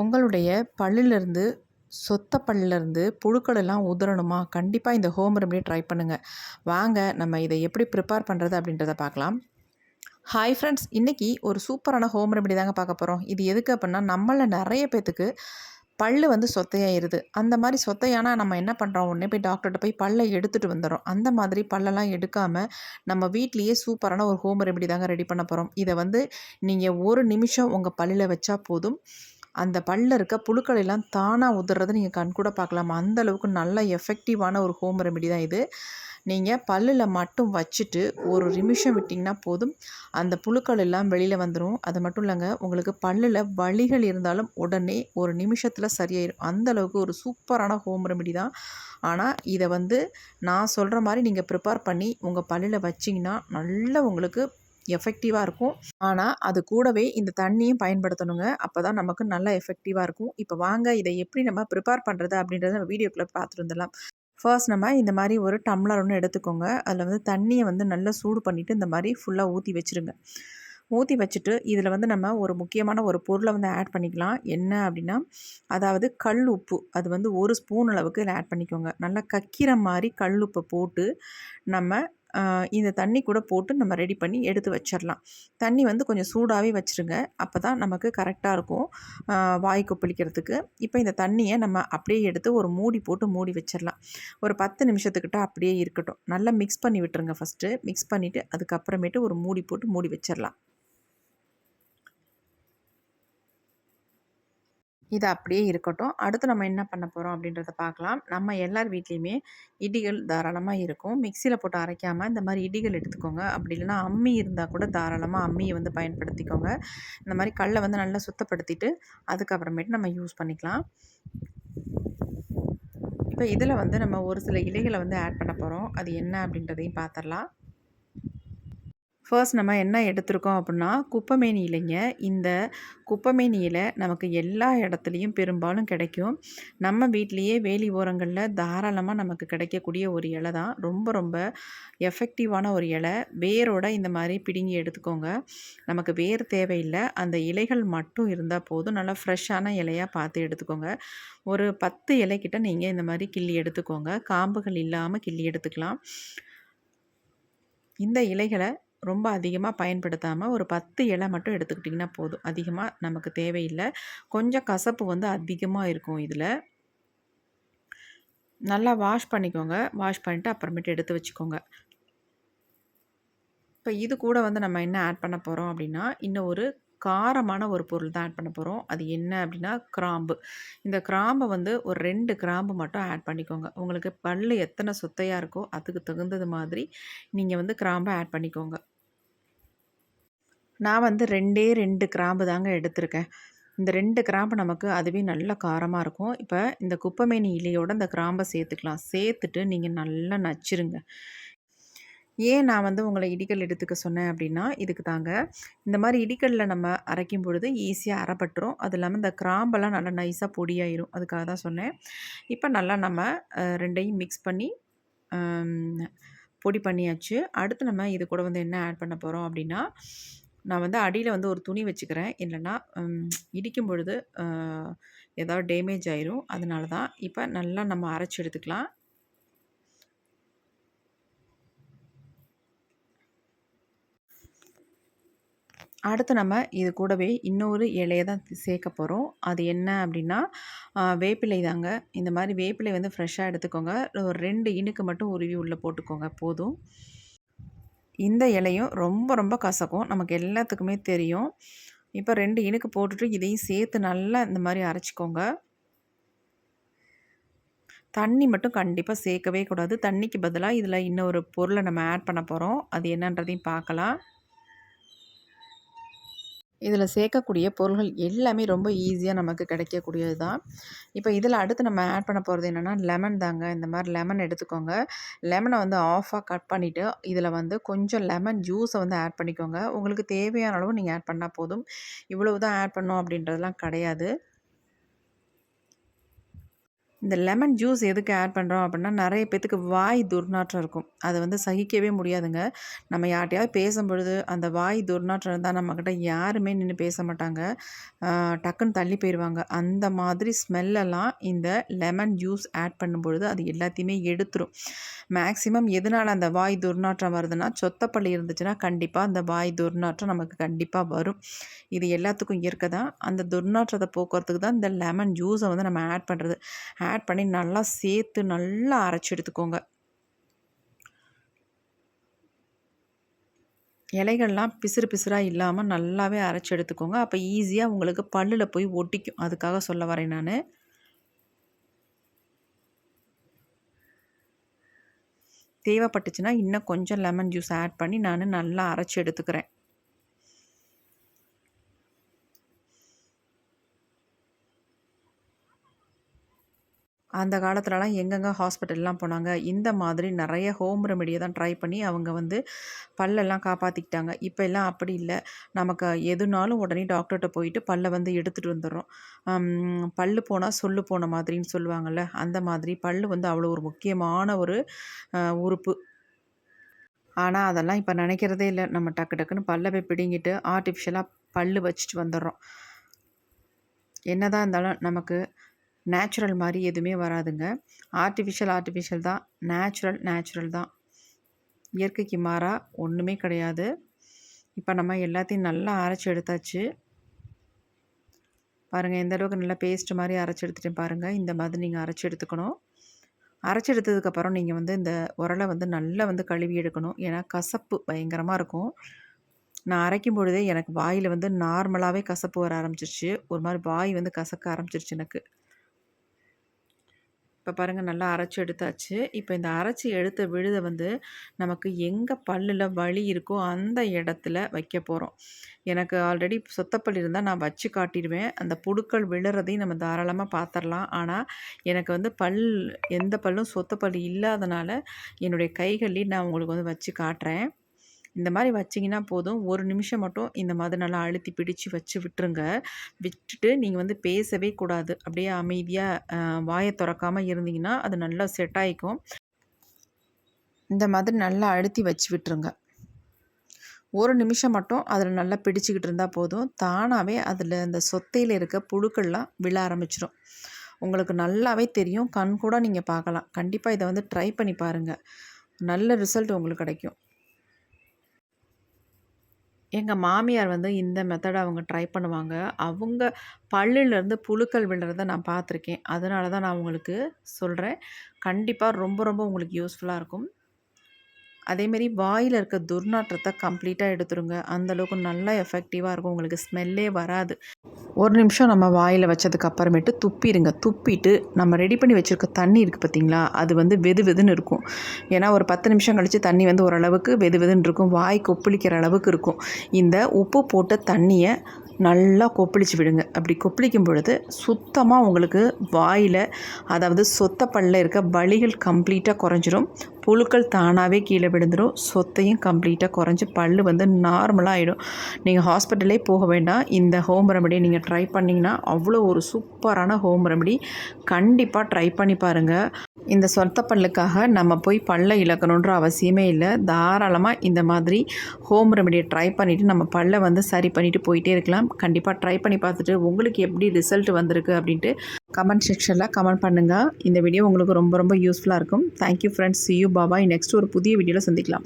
உங்களுடைய பல்லிலிருந்து சொத்த பல்லுலேருந்து புழுக்கள் எல்லாம் கண்டிப்பாக இந்த ஹோம் ரெமடியை ட்ரை பண்ணுங்கள் வாங்க நம்ம இதை எப்படி ப்ரிப்பேர் பண்ணுறது அப்படின்றத பார்க்கலாம். ஹாய் ஃப்ரெண்ட்ஸ் இன்றைக்கி ஒரு சூப்பரான ஹோம் ரெமடி தாங்க பார்க்க போகிறோம் இது எதுக்கு அப்படின்னா நம்மளில் நிறைய பேத்துக்கு பல் வந்து சொத்தையாயிருது. அந்த மாதிரி சொத்தையானா நம்ம என்ன பண்ணுறோம் உடனே போய் டாக்டர்கிட்ட போய் பல்லை எடுத்துகிட்டு வந்துடுறோம். அந்த மாதிரி பல்லெல்லாம் எடுக்காமல் நம்ம வீட்லேயே சூப்பரான ஒரு ஹோம் ரெமடி தாங்க ரெடி பண்ண போகிறோம் இதை வந்து நீங்கள் ஒரு நிமிஷம் உங்கள் பல்லில் வச்சா போதும். அந்த பல்லில் இருக்க புழுக்கள் எல்லாம் தானாக உதுறதை நீங்கள் கண் கூட பார்க்கலாம். அந்த அளவுக்கு நல்ல எஃபெக்டிவான ஒரு ஹோம் ரெமெடி தான் இது. நீங்கள் பல்லில் மட்டும் வச்சுட்டு ஒரு நிமிஷம் விட்டிங்கன்னா போதும். அந்த புழுக்கள் எல்லாம் வெளியில் வந்துடும் அது மட்டும் இல்லைங்க உங்களுக்கு பல்லில் வலிகள் இருந்தாலும் உடனே ஒரு நிமிஷத்தில் சரியாயிடும் அந்த அளவுக்கு ஒரு சூப்பரான ஹோம் ரெமெடி தான். ஆனால் இதை வந்து நான் சொல்கிற மாதிரி நீங்கள் ப்ரிப்பேர் பண்ணி உங்கள் பல்லில் வச்சிங்கன்னா நல்லா உங்களுக்கு எஃபெக்டிவாக இருக்கும். ஆனால் அது கூடவே இந்த தண்ணியும் பயன்படுத்தணுங்க. அப்போ தான் நமக்கு நல்லா எஃபெக்டிவாக இருக்கும். இப்போ வாங்க இதை எப்படி நம்ம ப்ரிப்பேர் பண்ணுறது அப்படின்றத நம்ம வீடியோக்குள்ளே பார்த்துருந்துடலாம். ஃபர்ஸ்ட் நம்ம இந்த மாதிரி ஒரு டம்ளர் ஒன்று எடுத்துக்கோங்க. அதில் வந்து தண்ணியை வந்து நல்லா சூடு பண்ணிவிட்டு இந்த மாதிரி ஃபுல்லாக ஊற்றி வச்சுருங்க. ஊற்றி வச்சுட்டு இதில் வந்து நம்ம ஒரு முக்கியமான ஒரு பொருளை வந்து ஆட் பண்ணிக்கலாம். என்ன அப்படின்னா அதாவது கல் உப்பு. அது வந்து ஒரு ஸ்பூன் அளவுக்கு இதில் ஆட் பண்ணிக்கோங்க. நல்லா கக்கிற மாதிரி கல் உப்பை போட்டு நம்ம இந்த தண்ணி கூட போட்டு நம்ம ரெடி பண்ணி எடுத்து வச்சிடலாம் தண்ணி வந்து கொஞ்சம் சூடாகவே வச்சுருங்க. அப்போ தான் நமக்கு கரெக்டாக இருக்கும். வாய் கொப்பளிக்கிறதுக்கு. இப்போ இந்த தண்ணியை நம்ம அப்படியே எடுத்து ஒரு மூடி போட்டு மூடி வச்சிடலாம் ஒரு பத்து நிமிஷத்துக்கிட்ட அப்படியே இருக்கட்டும். நல்லா மிக்ஸ் பண்ணி விட்டுருங்க ஃபஸ்ட்டு மிக்ஸ் பண்ணிவிட்டு அதுக்கப்புறமேட்டு ஒரு மூடி போட்டு மூடி வச்சிடலாம் இது அப்படியே இருக்கட்டும். அடுத்து நம்ம என்ன பண்ண போகிறோம் அப்படின்றத பார்க்கலாம். நம்ம எல்லார் வீட்லேயுமே இடிகள் தாராளமாக இருக்கும். மிக்சியில் போட்டு அரைக்காமல் இந்த மாதிரி இடிகள் எடுத்துக்கோங்க. அப்படி இல்லைனா அம்மி இருந்தால் கூட தாராளமாக அம்மியை வந்து பயன்படுத்திக்கோங்க. இந்த மாதிரி கல்லை வந்து நல்லா சுத்தப்படுத்திட்டு அதுக்கப்புறமேட்டு நம்ம யூஸ் பண்ணிக்கலாம். இப்போ இதில் வந்து நம்ம ஒரு சில இலைகளை வந்து ஆட் பண்ண போகிறோம் அது என்ன அப்படின்றதையும் பார்த்துடலாம். ஃபர்ஸ்ட் நம்ம என்ன எடுத்திருக்கோம் அப்படின்னா குப்பைமேனி இலைங்க இந்த குப்பைமேனி இலை நமக்கு எல்லா இடத்துலையும் பெரும்பாலும் கிடைக்கும். நம்ம வீட்லேயே வேலி ஓரங்களில் தாராளமாக நமக்கு கிடைக்கக்கூடிய ஒரு இலை தான். ரொம்ப ரொம்ப எஃபெக்டிவான ஒரு இலை. வேரோட இந்த மாதிரி பிடுங்கி எடுத்துக்கோங்க. நமக்கு வேர் தேவையில்லை. அந்த இலைகள் மட்டும் இருந்தால் போதும். நல்லா ஃப்ரெஷ்ஷான இலையாக பார்த்து எடுத்துக்கோங்க. ஒரு பத்து இலைக்கிட்ட நீங்கள் இந்த மாதிரி கிள்ளி எடுத்துக்கோங்க. காம்புகள் இல்லாமல் கிள்ளி எடுத்துக்கலாம். இந்த இலைகளை ரொம்ப அதிகமாக பயன்படுத்தாமல் ஒரு பத்து இலை மட்டும் எடுத்துக்கிட்டிங்கன்னா போதும். அதிகமாக நமக்கு தேவையில்லை. கொஞ்சம் கசப்பு வந்து அதிகமாக இருக்கும் இதில். நல்லா வாஷ் பண்ணிக்கோங்க. வாஷ் பண்ணிவிட்டு அப்புறமேட்டு எடுத்து வச்சுக்கோங்க. இப்போ இது கூட வந்து நம்ம என்ன ஆட் பண்ண போகிறோம் அப்படின்னா இன்னும் ஒரு காரமான ஒரு பொருள் தான் ஆட் பண்ண போகிறோம் அது என்ன அப்படின்னா கிராம்பு. இந்த கிராம்பை வந்து ஒரு ரெண்டு கிராம்பு மட்டும் ஆட் பண்ணிக்கோங்க. உங்களுக்கு பல் எத்தனை சொத்தையாக இருக்கோ அதுக்கு தகுந்தது மாதிரி நீங்கள் வந்து கிராம்பை ஆட் பண்ணிக்கோங்க. நான் வந்து ரெண்டே ரெண்டு கிராம்பு தாங்க எடுத்திருக்கேன். இந்த ரெண்டு கிராம்பு நமக்கு அதுவே நல்ல காரமாக இருக்கும். இப்போ இந்த குப்பைமேனி இலையோட இந்த கிராம்பை சேர்த்துக்கலாம். சேர்த்துட்டு நீங்கள் நல்லா நச்சுருங்க. ஏன் நான் வந்து உங்களை இடிக்கல் எடுத்துக்க சொன்னேன் அப்படின்னா இதுக்கு தாங்க. இந்த மாதிரி இடிக்கல்லில் நம்ம அரைக்கும் பொழுது ஈஸியாக அரைப்பட்டுரும். அது இல்லாமல் இந்த கிராம்பெல்லாம் நல்லா நைஸாக பொடியாயிரும். அதுக்காக தான் சொன்னேன். இப்போ நல்லா நம்ம ரெண்டையும் மிக்ஸ் பண்ணி பொடி பண்ணியாச்சு. அடுத்து நம்ம இது கூட வந்து என்ன ஆட் பண்ண போகிறோம் அப்படின்னா நான் வந்து அடியில் வந்து ஒரு துணி வச்சுக்கிறேன். இல்லைன்னா இடிக்கும் பொழுது ஏதாவது டேமேஜ் ஆயிரும். அதனால தான் இப்போ நல்லா நம்ம அரைச்சி எடுத்துக்கலாம். அடுத்து நம்ம இது கூடவே இன்னொரு இலையை தான் சேர்க்க போகிறோம் அது என்ன அப்படின்னா வேப்பிலை தாங்க. இந்த மாதிரி வேப்பிலை வந்து ஃப்ரெஷ்ஷாக எடுத்துக்கோங்க. ஒரு ரெண்டு இனுக்கு மட்டும் உருவி உள்ளே போட்டுக்கோங்க போதும். இந்த இலையும் ரொம்ப ரொம்ப கசக்கும். நமக்கு எல்லாத்துக்குமே தெரியும். இப்போ ரெண்டு இனுக்கு போட்டுட்டு இதையும் சேர்த்து நல்லா இந்த மாதிரி அரைச்சிக்கோங்க. தண்ணி மட்டும் கண்டிப்பாக சேர்க்கவே கூடாது. தண்ணிக்கு பதிலாக இதில் இன்னொரு பொருளை நம்ம ஆட் பண்ண போகிறோம் அது என்னன்றதையும் பார்க்கலாம். இதில் சேர்க்கக்கூடிய பொருள்கள் எல்லாமே ரொம்ப ஈஸியாக நமக்கு கிடைக்கக்கூடியது தான் இப்போ இதில் அடுத்து நம்ம ஆட் பண்ண போகிறது என்னென்னா லெமன் தாங்க. இந்த மாதிரி லெமன் எடுத்துக்கோங்க. லெமனை வந்து ஆஃபாக கட் பண்ணிவிட்டு இதில் வந்து கொஞ்சம் லெமன் ஜூஸை வந்து ஆட் பண்ணிக்கோங்க. உங்களுக்கு தேவையான அளவு நீங்கள் ஆட் பண்ணால் போதும். இவ்வளவு தான் ஆட் பண்ணோம் அப்படின்றதெல்லாம் கிடையாது. இந்த லெமன் ஜூஸ் எதுக்கு ஆட் பண்ணுறோம் அப்படின்னா நிறைய பேத்துக்கு வாய் துர்நாற்றம் இருக்கும். அதை வந்து சகிக்கவே முடியாதுங்க. நம்ம யார்கிட்டயாவது பேசும்பொழுது அந்த வாய் துர்நாற்றம் இருந்தால் நம்மக்கிட்ட யாருமே நின்று பேச மாட்டாங்க. டக்குன்னு தள்ளி போயிடுவாங்க அந்த மாதிரி ஸ்மெல்லெல்லாம் இந்த லெமன் ஜூஸ் ஆட் பண்ணும்பொழுது அது எல்லாத்தையுமே எடுத்துரும். மேக்ஸிமம் எதனால் அந்த வாய் துர்நாற்றம் வருதுன்னா சொத்தப்பள்ளி இருந்துச்சுன்னா கண்டிப்பாக அந்த வாய் துர்நாற்றம் நமக்கு கண்டிப்பாக வரும். இது எல்லாத்துக்கும் இயற்கை தான். அந்த துர்நாற்றத்தை போக்குறதுக்கு தான் இந்த லெமன் ஜூஸை வந்து நம்ம ஆட் பண்ணுறது ஆட் பண்ணி நல்லா சேர்த்து நல்லா அரைச்சி எடுத்துக்கோங்க. இலைகள்லாம் பிசுறு பிசுறாக இல்லாமல் நல்லாவே அரைச்சி எடுத்துக்கோங்க. அப்போ ஈஸியாக உங்களுக்கு பல்லில் போய் ஒட்டிக்கும். அதுக்காக சொல்ல வரேன் நான். தேவைப்பட்டுச்சுன்னா இன்னும் கொஞ்சம் லெமன் ஜூஸ் ஆட் பண்ணி நான் நல்லா அரைச்சி எடுத்துக்கிறேன். அந்த காலத்துலலாம் எங்கெங்கே ஹாஸ்பிட்டல்லாம் போனாங்க இந்த மாதிரி நிறைய ஹோம் ரெமெடியை தான் ட்ரை பண்ணி அவங்க வந்து பல்லெல்லாம் காப்பாற்றிக்கிட்டாங்க இப்போ எல்லாம் அப்படி இல்லை. நமக்கு எதுனாலும் உடனே டாக்டர்கிட்ட போயிட்டு பல்லை வந்து எடுத்துகிட்டு வந்துடுறோம். பல்லு போனால் சொல்லு போன மாதிரின்னு சொல்லுவாங்கள்ல அந்த மாதிரி பல் வந்து அவ்வளோ ஒரு முக்கியமான ஒரு உறுப்பு. ஆனால் அதெல்லாம் இப்போ நினைக்கிறதே இல்லை. நம்ம டக்கு டக்குன்னு பல்ல போய் பிடிங்கிட்டு ஆர்டிஃபிஷியலாக பல் வச்சுட்டு வந்துடுறோம். என்னதான் இருந்தாலும் நமக்கு நேச்சுரல் மாதிரி எதுவுமே வராதுங்க. ஆர்டிஃபிஷியல் ஆர்டிஃபிஷியல் தான். நேச்சுரல் நேச்சுரல் தான். இயற்கைக்கு மாறாக ஒன்றுமே கிடையாது. இப்போ நம்ம எல்லாத்தையும் நல்லா அரைச்சி எடுத்தாச்சு. பாருங்கள் எந்த அளவுக்கு நல்லா பேஸ்ட் மாதிரி அரைச்சி எடுத்துகிட்டு பாருங்கள் இந்த மாதிரி நீங்கள் அரைச்சி எடுத்துக்கணும். அரைச்சி எடுத்ததுக்கப்புறம் நீங்கள் வந்து இந்த உரலை வந்து நல்லா வந்து கழுவி எடுக்கணும். ஏன்னா கசப்பு பயங்கரமாக இருக்கும். நான் அரைக்கும் பொழுதே எனக்கு வாயில் வந்து நார்மலாகவே கசப்பு வர ஆரம்பிச்சிருச்சு. ஒரு மாதிரி வாய் வந்து கசக்க ஆரம்பிச்சிருச்சு எனக்கு. இப்போ பாருங்கள் நல்லா அரைச்சி எடுத்தாச்சு. இப்போ இந்த அரைச்சி எடுத்த விழுதை வந்து நமக்கு எங்கே பல்லில் வலி இருக்கோ அந்த இடத்துல வைக்க போகிறோம் எனக்கு ஆல்ரெடி சொத்தப்பல் இருந்தால் நான் வச்சு காட்டிடுவேன். அந்த புடுக்கள் விழுறதையும் நம்ம தாராளமாக பார்த்துடலாம் ஆனால் எனக்கு வந்து பல் எந்த பல்லும் சொத்தப்பல் இல்லாதனால என்னுடைய கைகளில் நான் உங்களுக்கு வந்து வச்சு காட்டுறேன். இந்த மாதிரி வச்சிங்கன்னா போதும். ஒரு நிமிஷம் மட்டும் இந்த மாதிரி நல்லா அழுத்தி பிடிச்சு வச்சு விட்டுருங்க. விட்டுட்டு நீங்கள் வந்து பேசவே கூடாது. அப்படியே அமைதியாக வாயை திறக்காமல் இருந்தீங்கன்னா அது நல்லா செட் ஆகிக்கும் இந்த மாதிரி நல்லா அழுத்தி வச்சு விட்டுருங்க. ஒரு நிமிஷம் மட்டும் அதில் நல்லா பிடிச்சிக்கிட்டு இருந்தால் போதும். தானாகவே அதில் அந்த சொத்தையில் இருக்க புழுக்கள்லாம் விழ ஆரம்பிச்சிடும் உங்களுக்கு நல்லாவே தெரியும். கண் கூட நீங்கள் பார்க்கலாம். கண்டிப்பாக இதை வந்து ட்ரை பண்ணி பாருங்கள் நல்ல ரிசல்ட் உங்களுக்கு கிடைக்கும். எங்கள் மாமியார் வந்து இந்த மெத்தடை அவங்க ட்ரை பண்ணுவாங்க. அவங்க பல்லுலேருந்து புழுக்கள் விழுறத நான் பார்த்துருக்கேன். அதனால தான் நான் உங்களுக்கு சொல்கிறேன் கண்டிப்பாக ரொம்ப ரொம்ப உங்களுக்கு யூஸ்ஃபுல்லாக இருக்கும். அதேமாரி வாயில் இருக்க துர்நாற்றத்தை கம்ப்ளீட்டாக எடுத்துருங்க. அந்தளவுக்கு நல்லா எஃபெக்டிவாக இருக்கும். உங்களுக்கு ஸ்மெல்லே வராது. ஒரு நிமிஷம் நம்ம வாயில் வச்சதுக்கு அப்புறமேட்டு துப்பிடுங்க. துப்பிட்டு நம்ம ரெடி பண்ணி வச்சுருக்க தண்ணி இருக்குது பார்த்திங்களா அது வந்து வெது வெதுன்னு இருக்கும். ஏன்னா ஒரு பத்து நிமிஷம் கழித்து தண்ணி வந்து ஓரளவுக்கு வெது வெதுன்னு இருக்கும். வாய் கொப்பளிக்கிற அளவுக்கு இருக்கும். இந்த உப்பு போட்ட தண்ணியை நல்லா கொப்பளிச்சு விடுங்க. அப்படி கொப்பளிக்கும் பொழுது சுத்தமாக உங்களுக்கு வாயில் அதாவது சொத்த பல்ல இருக்க வலிகள் கம்ப்ளீட்டாக குறைஞ்சிரும். புழுக்கள் தானாகவே கீழே விழுந்துடும் சொத்தையும் கம்ப்ளீட்டாக குறைஞ்சி பல் வந்து நார்மலாக ஆகிடும் நீங்கள் ஹாஸ்பிட்டலே போக வேண்டாம். இந்த ஹோம் ரெமடியை நீங்கள் ட்ரை பண்ணிங்கன்னா அவ்வளோ ஒரு சூப்பரான ஹோம் ரெமடி கண்டிப்பாக ட்ரை பண்ணி பாருங்கள் இந்த சொத்த பல்லுக்காக நம்ம போய் பல்ல இழக்கணுன்ற அவசியமே இல்லை. தாராளமாக இந்த மாதிரி ஹோம் ரெமடியை ட்ரை பண்ணிவிட்டு நம்ம பல்லை வந்து சரி பண்ணிவிட்டு போயிட்டே இருக்கலாம். கண்டிப்பாக ட்ரை பண்ணி பார்த்துட்டு உங்களுக்கு எப்படி ரிசல்ட் வந்திருக்கு அப்படின்ட்டு கமெண்ட் செக்ஷனில் கமெண்ட் பண்ணுங்கள் இந்த வீடியோ உங்களுக்கு ரொம்ப ரொம்ப யூஸ்ஃபுல்லாக இருக்கும். Thank you friends see you bye bye next ஒரு புதிய வீடியோவில் சந்திக்கலாம்.